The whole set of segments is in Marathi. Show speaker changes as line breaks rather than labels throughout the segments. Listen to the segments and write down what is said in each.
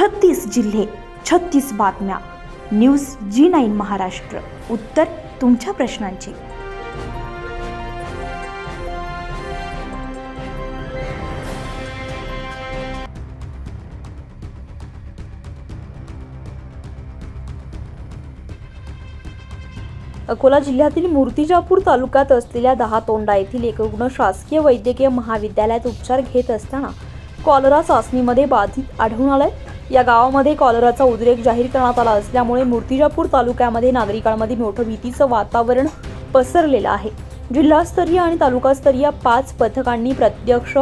छत्तीस जिल्हे छत्तीस बातम्या. News G nine Maharashtra. उत्तर तुमच्या प्रश्नांची. अकोला जिल्ह्यातील मूर्तिजापूर तालुक्यात असलेल्या दहा तोंडा येथील एक रुग्ण शासकीय वैद्यकीय महाविद्यालयात उपचार घेत असताना कॉलरा चाचणीमध्ये बाधित आढळून आलाय. या गावामध्ये कॉलराचा उद्रेक जाहीर करण्यात आला असल्यामुळे मूर्तिजापूर तालुक्यामध्ये नागरिकांमध्ये मोठं भीतीचं वातावरण पसरलेलं आहे. जिल्हास्तरीय आणि तालुकास्तरीय पाच पथकांनी प्रत्यक्ष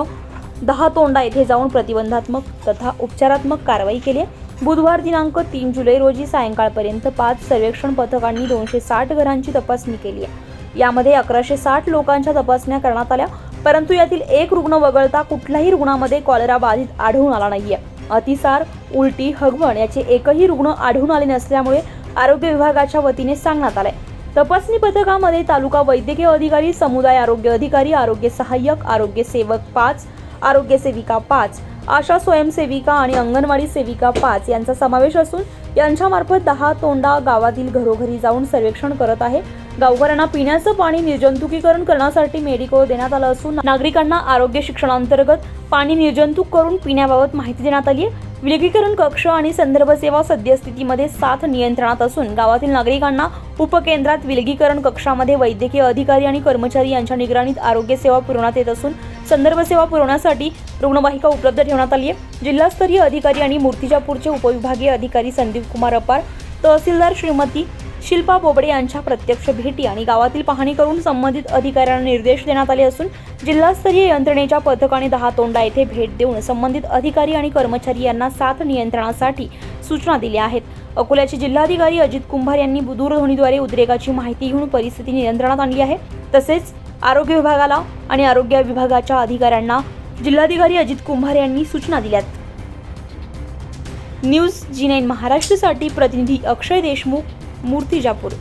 दहा तोंडा येथे जाऊन प्रतिबंधात्मक तथा उपचारात्मक कारवाई केली आहे. बुधवार दिनांक तीन जुलै रोजी सायंकाळपर्यंत पाच सर्वेक्षण पथकांनी दोनशे साठ घरांची तपासणी केली आहे. यामध्ये अकराशे साठ लोकांच्या तपासण्या करण्यात आल्या परंतु यातील एक रुग्ण वगळता कुठल्याही रुग्णामध्ये कॉलरा बाधित आढळून आला नाहीये. अतिसार उलटी हगवण याचे एकही रुग्ण आढळून आले नसल्यामुळे आरोग्य विभागाच्या वतीने सांगण्यात आलंय. तपासणी पथकामध्ये तालुका वैद्यकीय अधिकारी समुदाय आरोग्य अधिकारी आरोग्य सहाय्यक आरोग्य सेवक पाच आरोग्य सेविका पाच आशा स्वयंसेविका आणि अंगणवाडी सेविका पाच यांचा समावेश असून यांच्यामार्फत दहा तोंडा गावातील घरोघरी जाऊन सर्वेक्षण करत आहे. गावकऱ्यांना पिण्याचं पाणी निर्जंतुकीकरण करण्यासाठी मेडिको देण्यात आलं असून नागरिकांना आरोग्य शिक्षणांतर्गत पाणी निर्जंतुक करून पिण्याबाबत माहिती देण्यात आली आहे. विलगीकरण कक्ष आणि संदर्भ सेवा सद्यस्थितीमध्ये साथ नियंत्रणात असून गावातील नागरिकांना उपकेंद्रात विलगीकरण कक्षामध्ये वैद्यकीय अधिकारी आणि कर्मचारी यांच्या निगराणीत आरोग्य सेवा पुरवण्यात येत असून संदर्भ सेवा पुरवण्यासाठी रुग्णवाहिका उपलब्ध ठेवण्यात आली आहे. जिल्हास्तरीय अधिकारी आणि मूर्तिजापूरचे उपविभागीय अधिकारी संदीप कुमार अपार तहसीलदार श्रीमती शिल्पा बोबडे यांच्या प्रत्यक्ष भेटी आणि गावातील पाहणी करून संबंधित अधिकाऱ्यांना निर्देश देण्यात आले असून जिल्हास्तरीय यंत्रणेच्या पथकाने दहा तोंडा येथे भेट देऊन संबंधित अधिकारी आणि कर्मचारी यांना साथ नियंत्रणासाठी सूचना दिल्या आहेत. अकोल्याचे जिल्हाधिकारी अजित कुंभार यांनी दूरध्वनीद्वारे उद्रेकाची माहिती घेऊन परिस्थिती नियंत्रणात आणली आहे. तसेच आरोग्य विभागाला आणि आरोग्य विभागाच्या अधिकाऱ्यांना जिल्हाधिकारी अजित कुंभार यांनी सूचना दिल्यात. न्यूज जी नाईन महाराष्ट्रसाठी प्रतिनिधी अक्षय देशमुख मूर्तिजापूर.